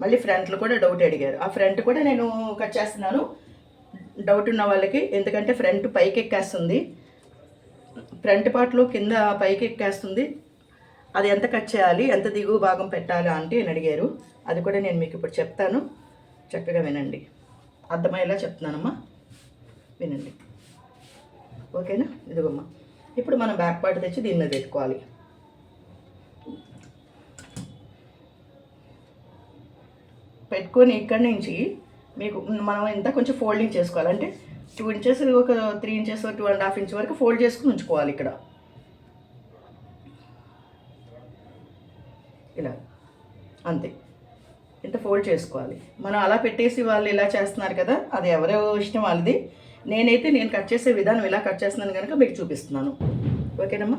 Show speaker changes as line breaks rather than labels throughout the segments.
మళ్ళీ ఫ్రంట్లో కూడా డౌట్ అడిగారు. ఆ ఫ్రంట్ కూడా నేను కట్ చేస్తున్నాను. డౌట్ ఉన్న వాళ్ళకి ఎందుకంటే ఫ్రంట్ పైకి ఎక్కేస్తుంది ఫ్రంట్ పార్ట్లో కింద పైకి ఎక్కేస్తుంది అది ఎంత కట్ చేయాలి ఎంత దిగువ భాగం పెట్టాలి అంటే అని అడిగారు. అది కూడా నేను మీకు ఇప్పుడు చెప్తాను. చక్కగా వినండి. అర్థమయ్యేలా చెప్తున్నానమ్మా. వినండి. ఓకేనా? ఇదిగోమ్మా. ఇప్పుడు మనం బ్యాక్ పార్ట్ తెచ్చి దీని మీద పెట్టుకోవాలి. పెట్టుకొని ఇక్కడి నుంచి మీకు మనం ఎంత కొంచెం ఫోల్డింగ్ చేసుకోవాలి. అంటే టూ ఇంచెస్ ఒక three inches two and half inch వరకు ఫోల్డ్ చేసుకుని ఉంచుకోవాలి ఇక్కడ. ఇలా. అంతే. ఇంత ఫోల్డ్ చేసుకోవాలి. మనం అలా పెట్టేసి వాళ్ళు ఇలా చేస్తున్నారు కదా అది ఎవరో ఇష్టం వాళ్ళది. నేనైతే నేను కట్ చేసే విధానం ఇలా కట్ చేస్తున్నాను కనుక మీకు చూపిస్తున్నాను. ఓకేనమ్మా?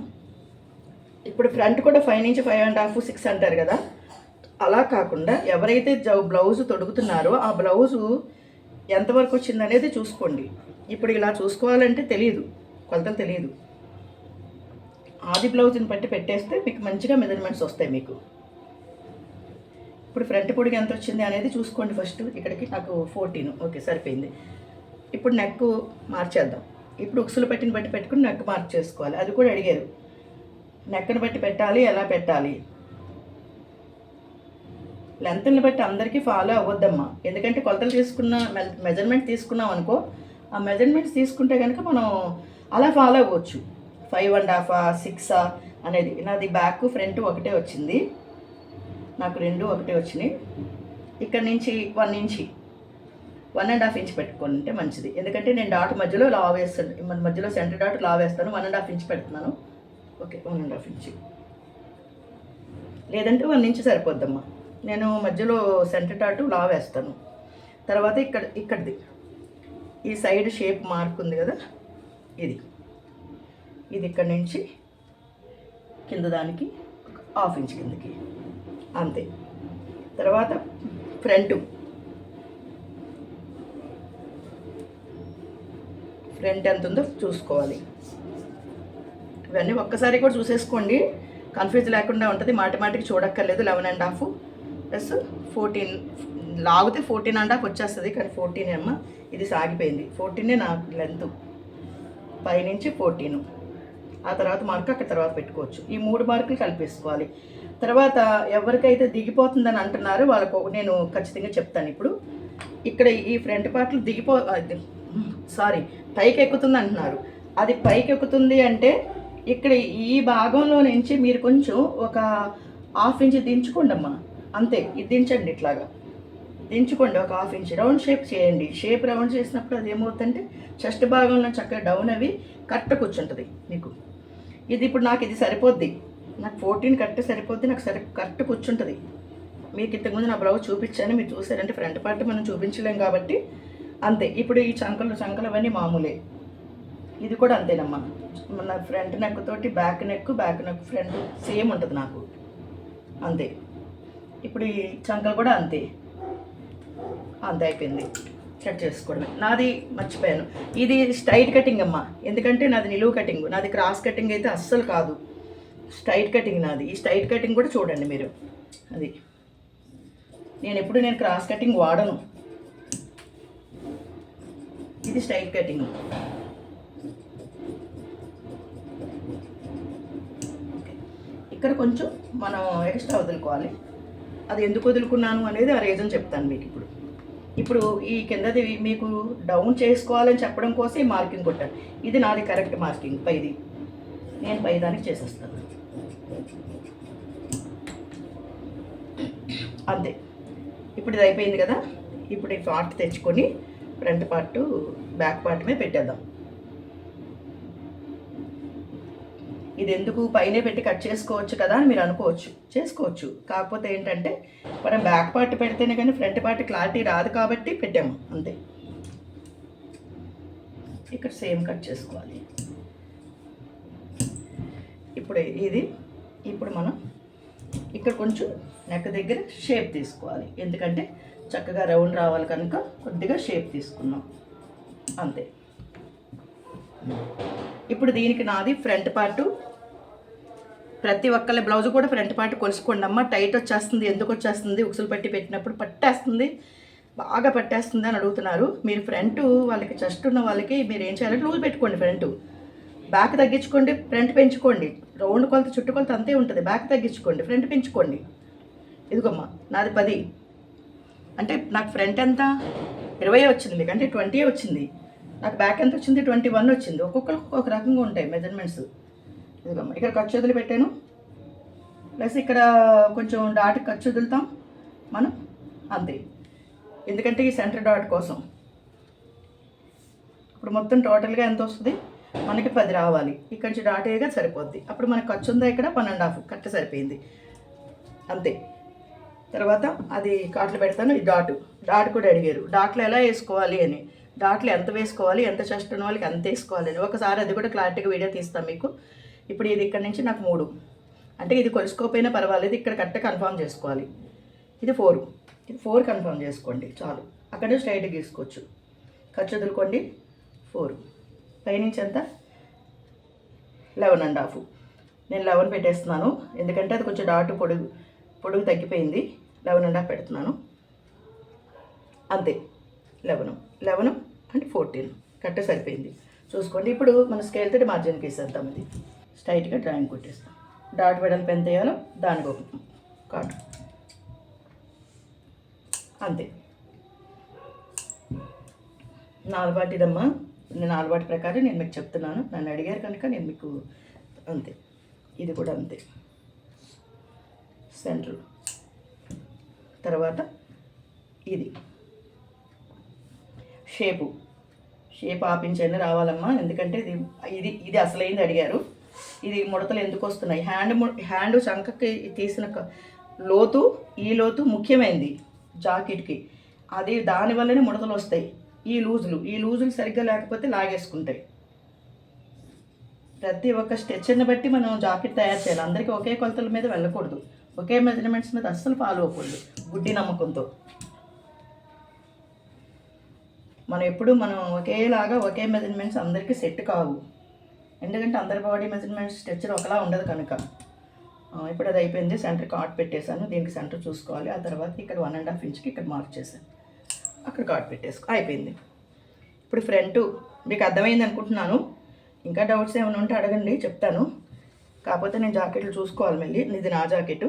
ఇప్పుడు ఫ్రంట్ కూడా ఫైవ్ నుంచి ఫైవ్ అండ్ హాఫ్ సిక్స్ అంటారు కదా. అలా కాకుండా ఎవరైతే జౌ బ్లౌజ్ తొడుగుతున్నారో ఆ బ్లౌజు ఎంతవరకు వచ్చిందనేది చూసుకోండి. ఇప్పుడు ఇలా చూసుకోవాలంటే తెలియదు కొలతలు తెలియదు ఆది బ్లౌజ్ని బట్టి పెట్టేస్తే మీకు మంచిగా మెజర్మెంట్స్ వస్తాయి మీకు. ఇప్పుడు ఫ్రంట్ పొడికి ఎంత వచ్చింది అనేది చూసుకోండి ఫస్ట్. ఇక్కడికి నాకు ఫోర్టీన్. ఓకే సరిపోయింది. ఇప్పుడు నెక్ మార్చేద్దాం ఇప్పుడు ఉక్సులు పెట్టిన బట్టి పెట్టుకుని నెక్ మార్క్ చేసుకోవాలి. అది కూడా అడిగారు. నెక్కను బట్టి పెట్టాలి ఎలా పెట్టాలి? లెంత్ని బట్టి అందరికీ ఫాలో అవ్వద్దమ్మా. ఎందుకంటే కొలతలు తీసుకున్న మెజర్మెంట్ తీసుకున్నాం అనుకో ఆ మెజర్మెంట్స్ తీసుకుంటే కనుక మనం అలా ఫాలో అవ్వచ్చు. ఫైవ్ అండ్ హాఫా సిక్సా అనేది. నాది బ్యాక్ ఫ్రంట్ ఒకటే వచ్చింది. నాకు రెండు ఒకటే వచ్చినాయి. ఇక్కడ నుంచి one inch. One and half inch పెట్టుకుంటే మంచిది. ఎందుకంటే నేను డాట్ మధ్యలో లా వేస్తాను మధ్యలో సెంటర్ డాట్ లా వేస్తాను వన్ అండ్ హాఫ్ ఇంచ్ పెడుతున్నాను. Okay one and half inch. లేదంటే వన్ ఇంచ్ సరిపోద్దమ్మా. నేను మధ్యలో సెంటర్ టాటు లా వేస్తాను. తర్వాత ఇక్కడ ఇక్కడిది. ఈ సైడ్ షేప్ మార్క్ ఉంది కదా? ఇది. ఇది ఇక్కడ నుంచి కింద దానికి హాఫ్ ఇంచ్ కిందకి. అంతే. తర్వాత ఫ్రంట్. ఫ్రంట్ ఎంత ఉందో చూసుకోవాలి. ఇవన్నీ ఒక్కసారి కూడా చూసేసుకోండి. కన్ఫ్యూజ్ లేకుండా ఉంటుంది. మాటి మాటికి చూడక్కర్లేదు. Eleven and half. Plus fourteen లాగితే ఫోర్టీన్ అండాకి వచ్చేస్తుంది కానీ ఫోర్టీన్ అమ్మ ఇది సాగిపోయింది. ఫోర్టీనే నా లెంత్. పైనుంచి ఫోర్టీన్. ఆ తర్వాత మార్క్ అక్కడ తర్వాత పెట్టుకోవచ్చు. ఈ మూడు మార్కులు కలిపేసుకోవాలి. తర్వాత ఎవరికైతే దిగిపోతుందని అంటున్నారో వాళ్ళకు నేను ఖచ్చితంగా చెప్తాను ఇప్పుడు. ఇక్కడ ఈ ఫ్రంట్ పార్ట్లు దిగిపో సారీ పైకి ఎక్కుతుంది అంటున్నారు. అది పైకి ఎక్కుతుంది అంటే ఇక్కడ ఈ భాగంలో నుంచి మీరు కొంచెం ఒక హాఫ్ ఇంచ్ దించుకోండి అమ్మా అంతే ఇది దించండి ఇట్లాగా. దించుకోండి ఒక హాఫ్ ఇంచ్. రౌండ్ షేప్ చేయండి. షేప్ రౌండ్ చేసినప్పుడు అది ఏమవుతుందంటే చెస్ట్ భాగంలో చక్కగా డౌన్ అవి కరెక్ట్ కూర్చుంటుంది మీకు. ఇది ఇప్పుడు నాకు ఇది సరిపోద్ది. నాకు ఫోర్టీన్ కరెక్ట్ సరిపోద్ది నాకు సరి కరెక్ట్ కూర్చుంటుంది. మీకు ఇంతకుముందు నా బ్లౌజ్ చూపించాను మీరు చూసారంటే ఫ్రంట్ పార్ట్ మనం చూపించలేం కాబట్టి. అంతే ఇప్పుడు ఈ చంకలు చంకలు అవన్నీ మామూలే. ఇది కూడా అంతేనమ్మా. మన ఫ్రంట్ నెక్ తోటి back neck back neck front same ఉంటుంది నాకు. అంతే. ఇప్పుడు ఈ చంకలు కూడా అంతే. అంత అయిపోయింది. కట్ చేసుకోవడమే. నాది మర్చిపోయాను. ఇది స్ట్రైట్ కటింగ్ అమ్మా. ఎందుకంటే నాది నిలువు కటింగ్ నాది క్రాస్ కటింగ్ అయితే అస్సలు కాదు. స్ట్రైట్ కటింగ్ నాది. ఈ స్ట్రైట్ కటింగ్ కూడా చూడండి మీరు. అది. నేను ఎప్పుడు నేను క్రాస్ కటింగ్ వాడను. ఇది స్ట్రైట్ కటింగ్ ఇక్కడ కొంచెం మనం ఎక్స్ట్రా వదులుకోవాలి. అది ఎందుకు వదులుకున్నాను అనేది ఆ రీజన్ చెప్తాను మీకు ఇప్పుడు. ఇప్పుడు ఈ కిందది మీకు డౌన్ చేసుకోవాలని చెప్పడం కోసం ఈ మార్కింగ్ కొట్టాను. ఇది నాది కరెక్ట్ మార్కింగ్ పైది. నేను పై దానికి చేసేస్తాను. అంతే. ఇప్పుడు ఇది అయిపోయింది కదా. ఇప్పుడు ఈ పార్ట్ తెచ్చుకొని ఫ్రంట్ పార్ట్ బ్యాక్ పార్ట్ మీద పెట్టేద్దాం. ఇది ఎందుకు పైనే పెట్టి కట్ చేసుకోవచ్చు కదా అని మీరు అనుకోవచ్చు. చేసుకోవచ్చు. కాకపోతే ఏంటంటే మనం బ్యాక్ పార్ట్ పెడితేనే కానీ ఫ్రంట్ పార్ట్ క్లారిటీ రాదు కాబట్టి పెట్టాము. అంతే. ఇక్కడ సేమ్ కట్ చేసుకోవాలి. ఇప్పుడు ఇది ఇప్పుడు మనం ఇక్కడ కొంచెం నెక్ దగ్గర షేప్ తీసుకోవాలి. ఎందుకంటే చక్కగా రౌండ్ రావాలి కనుక కొద్దిగా షేప్ తీసుకున్నాం. అంతే. ఇప్పుడు దీనికి నాది ఫ్రంట్ పార్టు ప్రతి ఒక్కళ్ళ బ్లౌజ్ కూడా ఫ్రంట్ పార్ట్ కొలుసుకోండి. అమ్మ టైట్ వచ్చేస్తుంది ఎందుకు వచ్చేస్తుంది? ఉక్సులు పట్టి పెట్టినప్పుడు పట్టేస్తుంది. బాగా పట్టేస్తుంది అని అడుగుతున్నారు. మీరు ఫ్రంట్ వాళ్ళకి చెస్ట్ ఉన్న వాళ్ళకి మీరు ఏం చేయాలంటే లూజ్ పెట్టుకోండి ఫ్రంట్. బ్యాక్ తగ్గించుకోండి ఫ్రంట్ పెంచుకోండి. రౌండ్ కొలత చుట్టు కొలత అంతే ఉంటుంది. బ్యాక్ తగ్గించుకోండి ఫ్రంట్ పెంచుకోండి. ఇదిగోమ్మా నాది పది. అంటే నాకు ఫ్రంట్ ఎంత? ఇరవై వచ్చింది మీకు. అంటే ట్వంటీ వచ్చింది. నాకు బ్యాక్ ఎంత వచ్చింది? ట్వంటీ వన్ వచ్చింది. ఒక్కొక్కరికి ఒక్కొక్క రకంగా ఉంటాయి మెజర్మెంట్స్. ఇదిగోమ్మా ఇక్కడ ఖర్చు వదిలి పెట్టాను. ప్లస్ ఇక్కడ కొంచెం డాట్ ఖర్చు వదులుతాం మనం. అంతే. ఎందుకంటే ఈ సెంటర్ డాట్ కోసం. ఇప్పుడు మొత్తం టోటల్గా ఎంత వస్తుంది? మనకి పది రావాలి. ఇక్కడ నుంచి డాట్ వేయగా సరిపోద్ది. అప్పుడు మనకు ఖర్చు ఉందా ఇక్కడ? పన్నెండు అండ్ హాఫ్. కరెక్ట్ సరిపోయింది. అంతే. తర్వాత అది కాట్లు పెడతాను. ఈ డాట్. డాట్ కూడా అడిగారు. డాట్లు ఎలా వేసుకోవాలి అని. డాట్లు ఎంత వేసుకోవాలి? ఎంత చెస్ట్ ఉన్న వాళ్ళకి ఎంత వేసుకోవాలి అని. ఒకసారి అది కూడా క్లారిటీగా వీడియో తీస్తాం మీకు. ఇప్పుడు ఇది ఇక్కడ నుంచి నాకు మూడు. అంటే ఇది కొలుసుకోకపోయినా పర్వాలేదు ఇక్కడ కరెక్ట్గా కన్ఫర్మ్ చేసుకోవాలి. ఇది ఫోర్. ఇది ఫోర్ కన్ఫర్మ్ చేసుకోండి చాలు. అక్కడే స్ట్రైట్గా తీసుకోవచ్చు ఖర్చు వదులుకోండి ఫోర్. పైనుంచి ఎంత? Eleven and half. నేను లెవెన్ పెట్టేస్తున్నాను. ఎందుకంటే అది కొంచెం డాట్ పొడుగు పొడుగు తగ్గిపోయింది. లెవెన్ అండ్ హాఫ్ పెడుతున్నాను. అంతే. Eleven. Eleven and fourteen. Correct సరిపోయింది. చూసుకోండి. ఇప్పుడు మన స్కేల్ తోటి మార్జిన్ వేసేద్దాం ఇది. స్ట్రైట్గా డ్రాయింగ్ కొట్టేస్తాం. డాట్ వెడల్పు ఎంత వేయాలో దానికి ఒక కాటు అంతే. నాలుబాటిదమ్మా నేను నాలుబాటి ప్రకారం నేను మీకు చెప్తున్నాను. నన్ను అడిగారు కనుక నేను మీకు అంతే. ఇది కూడా అంతే. సెంటర్. తర్వాత ఇది. షేపు. షేప్ ఆపించండి రావాలమ్మా. ఎందుకంటే ఇది ఇది ఇది అసలైంది అడిగారు. ఇది ముడతలు ఎందుకు వస్తున్నాయి? హ్యాండ్ హ్యాండ్ చంకకి తీసిన లోతు ఈ లోతు ముఖ్యమైనది జాకెట్కి. అది దానివల్లనే ముడతలు వస్తాయి. ఈ లూజులు ఈ లూజులు సరిగ్గా లేకపోతే లాగేసుకుంటాయి. ప్రతి ఒక్క స్ట్రెచ్చర్ని బట్టి మనం జాకెట్ తయారు చేయాలి. అందరికీ ఒకే కొలతల మీద వెళ్ళకూడదు. ఒకే మెజర్మెంట్స్ మీద అస్సలు ఫాలో అవ్వకూడదు. గుడ్డి నమ్మకంతో. మనం ఎప్పుడు మనం ఒకేలాగా ఒకే మెజర్మెంట్స్ అందరికీ సెట్ కావు. ఎందుకంటే అందరి బాడీ మెజర్మెంట్స్ స్ట్రక్చర్ ఒకలా ఉండదు కనుక. ఇప్పుడు అది అయిపోయింది సెంటర్ కార్డ్ పెట్టేశాను దీనికి సెంటర్ చూసుకోవాలి ఆ తర్వాత ఇక్కడ వన్ అండ్ హాఫ్ ఇంచ్కి ఇక్కడ మార్క్ చేశాను. అక్కడ కార్డ్ పెట్టేసుకో అయిపోయింది. ఇప్పుడు ఫ్రంట్ మీకు అర్థమైంది అనుకుంటున్నాను. ఇంకా డౌట్స్ ఏమైనా ఉంటే అడగండి చెప్తాను. కాకపోతే నేను జాకెట్లు చూసుకోవాలి మళ్ళీ ఇది నా జాకెట్.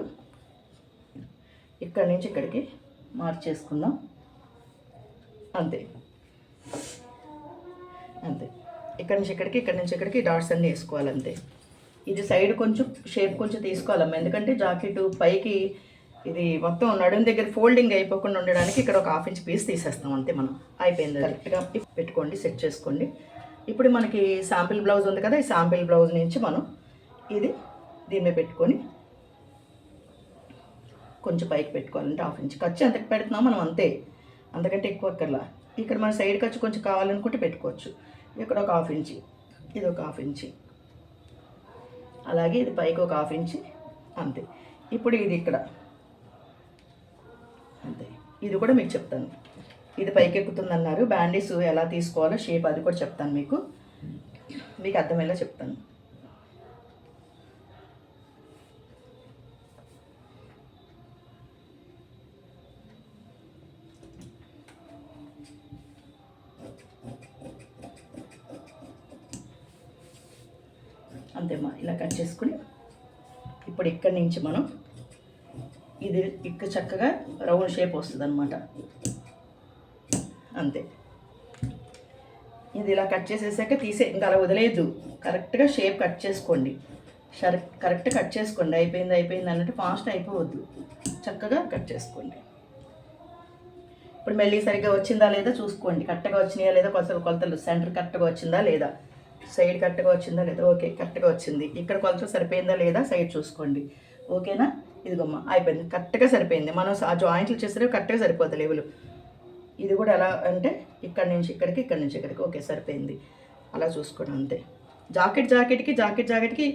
ఇక్కడ నుంచి ఇక్కడికి మార్చేసుకుందాం అంతే. అంతే. ఇక్కడి నుంచి ఇక్కడికి ఇక్కడి నుంచి ఇక్కడికి డాట్స్ అన్నీ వేసుకోవాలి అంతే ఇది సైడ్ కొంచెం షేప్ కొంచెం తీసుకోవాలమ్మా. ఎందుకంటే జాకెట్ పైకి ఇది మొత్తం నడుం దగ్గర ఫోల్డింగ్ అయిపోకుండా ఉండడానికి ఇక్కడ ఒక హాఫ్ ఇంచ్ పీస్ తీసేస్తాం అంతే మనం. అయిపోయింది కరెక్ట్గా పెట్టుకోండి సెట్ చేసుకోండి. ఇప్పుడు మనకి శాంపిల్ బ్లౌజ్ ఉంది కదా ఈ శాంపిల్ బ్లౌజ్ నుంచి మనం ఇది దీని మీద పెట్టుకొని కొంచెం పైకి పెట్టుకోవాలంటే హాఫ్ ఇంచ్ ఖర్చు ఎంతకు పెడుతున్నాం మనం అంతే. అంతకంటే ఎక్కువ అక్కర్లా. ఇక్కడ మన సైడ్ ఖర్చు కొంచెం కావాలనుకుంటే పెట్టుకోవచ్చు. ఇక్కడ ఒక హాఫ్ ఇంచి ఇది ఒక హాఫ్ ఇంచి. అలాగే ఇది పైకి ఒక హాఫ్ ఇంచి అంతే. ఇప్పుడు ఇది ఇక్కడ. అంతే. ఇది కూడా మీకు చెప్తాను. ఇది పైకెక్కుతుందన్నారు బ్యాండీస్ ఎలా తీసుకోవాలో షేప్ అది కూడా చెప్తాను మీకు. మీకు అర్థమయ్యేలా చెప్తాను. అంతేమ్మా ఇలా కట్ చేసుకుని ఇప్పుడు ఇక్కడి నుంచి మనం ఇది ఇక్క చక్కగా రౌండ్ షేప్ వస్తుంది అనమాట అంతే. ఇది ఇలా కట్ చేసేసాక తీసే ఇంకా అలా వదిలేదు. కరెక్ట్గా షేప్ కట్ చేసుకోండి. షర్ కరెక్ట్ కట్ చేసుకోండి. అయిపోయింది అయిపోయింది అన్నట్టు ఫాస్ట్ అయిపోవద్దు. చక్కగా కట్ చేసుకోండి. ఇప్పుడు మళ్ళీ సరిగ్గా వచ్చిందా లేదా చూసుకోండి. కరెక్ట్గా వచ్చినాయా లేదా కొలతలు కొలతలు సెంటర్ కరెక్ట్గా వచ్చిందా లేదా? సైడ్ కరెక్ట్గా వచ్చిందా లేదా? ఓకే కరెక్ట్గా వచ్చింది. ఇక్కడ కొలత సరిపోయిందా లేదా? సైడ్ చూసుకోండి. ఓకేనా? ఇదిగోమ్మ అయిపోయింది. కరెక్ట్గా సరిపోయింది. మనం ఆ జాయింట్లు చేసేవి కరెక్ట్గా సరిపోతుంది లేవులు ఇది కూడా ఎలా అంటే ఇక్కడ నుంచి ఇక్కడికి ఇక్కడ నుంచి ఇక్కడికి. ఓకే సరిపోయింది. అలా చూసుకోండి అంతే. జాకెట్ జాకెట్కి జాకెట్ జాకెట్కి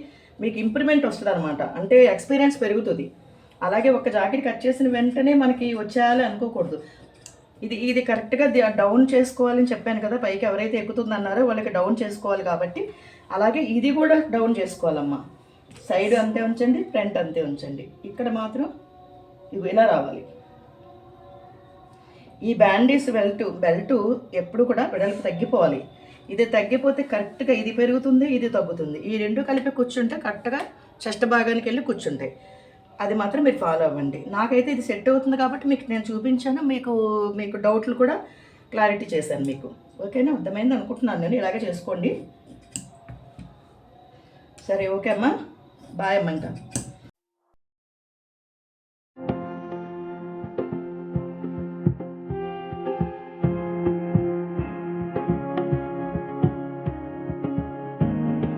మీకు ఇంప్రూవ్మెంట్ వస్తుంది అనమాట అంటే ఎక్స్పీరియన్స్ పెరుగుతుంది. అలాగే ఒక జాకెట్ కట్ చేసిన వెంటనే మనకి వచ్చేయాలి అనుకోకూడదు. ఇది ఇది కరెక్ట్గా డౌన్ చేసుకోవాలని చెప్పాను కదా పైకి ఎవరైతే ఎక్కుతుందన్నారో వాళ్ళకి డౌన్ చేసుకోవాలి కాబట్టి అలాగే ఇది కూడా డౌన్ చేసుకోవాలమ్మా. సైడ్ అంతే ఉంచండి ఫ్రంట్ అంతే ఉంచండి. ఇక్కడ మాత్రం ఇవి ఇలా రావాలి. ఈ బ్యాండీస్ బెల్ట్ బెల్ట్ ఎప్పుడు కూడా వెడల్పు తగ్గిపోవాలి. ఇది తగ్గిపోతే కరెక్ట్గా ఇది పెరుగుతుంది ఇది తగ్గుతుంది. ఈ రెండు కలిపి కూర్చుంటే కరెక్ట్గా చెస్ట్ భాగానికి వెళ్ళి కూర్చుంటాయి. అది మాత్రం మీరు ఫాలో అవ్వండి. నాకైతే ఇది సెట్ అవుతుంది కాబట్టి మీకు నేను చూపించాను. మీకు మీకు డౌట్లు కూడా క్లారిటీ చేశాను మీకు. ఓకేనా అర్థమైంది అనుకుంటున్నాను నేను. ఇలాగే చేసుకోండి. సరే ఓకే అమ్మా. బాయ్ అమ్మంట